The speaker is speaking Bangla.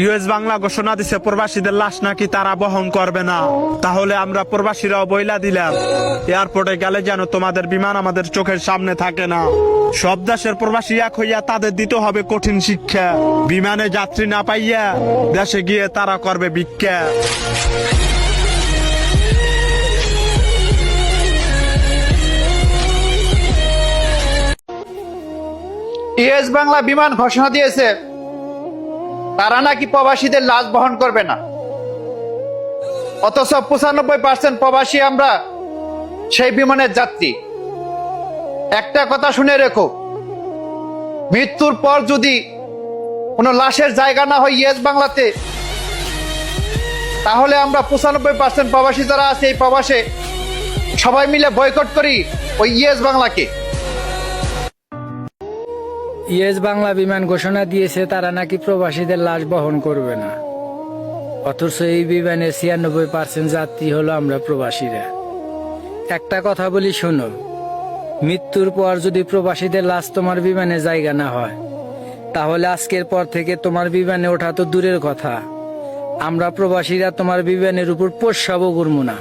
ইউএস বাংলা ঘোষণা দিছে, প্রবাসীদের লাশ নাকি তারা বহন করবে না। তাহলে আমরা প্রবাসীরাও বইলা দিলাম, এয়ারপোর্টে গেলে যেন তোমাদের বিমান আমাদের চোখের সামনে থাকে না। সব দেশের প্রবাসী এক হইয়া তাদের দিতে হবে কঠিন শিক্ষা। বিমানে যাত্রী না পাইয়া দেশে গিয়ে তারা করবে ভিক্ষা। ইউএস বাংলা বিমান ঘোষণা দিয়েছে। তারা নাকি প্রবাসীদের লাশ বহন করবে না। অথচ পঁচানব্বই পার্সেন্ট প্রবাসী আমরা সেই বিমানের যাত্রী। একটা কথা শুনে রেখো, মৃত্যুর পর যদি কোনো লাশের জায়গা না হয় ইয়েস বাংলাতে, তাহলে আমরা পঁচানব্বই পার্সেন্ট প্রবাসী যারা আছে এই প্রবাসে সবাই মিলে বয়কট করি ওই ইয়েস বাংলাকে। ইয়েস বাংলা বিমান ঘোষণা দিয়েছে, তারা নাকি প্রবাসীদের লাশ বহন করবে না। অথচ এই বিমানে ছিয়ানব্বই পার্সেন্ট যাত্রী হলো আমরা প্রবাসীরা। একটা কথা বলি, শোনো। মৃত্যুর পর যদি প্রবাসীদের লাশ তোমার বিমানে জায়গা না হয়, তাহলে আজকের পর থেকে তোমার বিমানে ওঠা তো দূরের কথা। আমরা প্রবাসীরা তোমার বিমানের উপর পোষাবো করব না।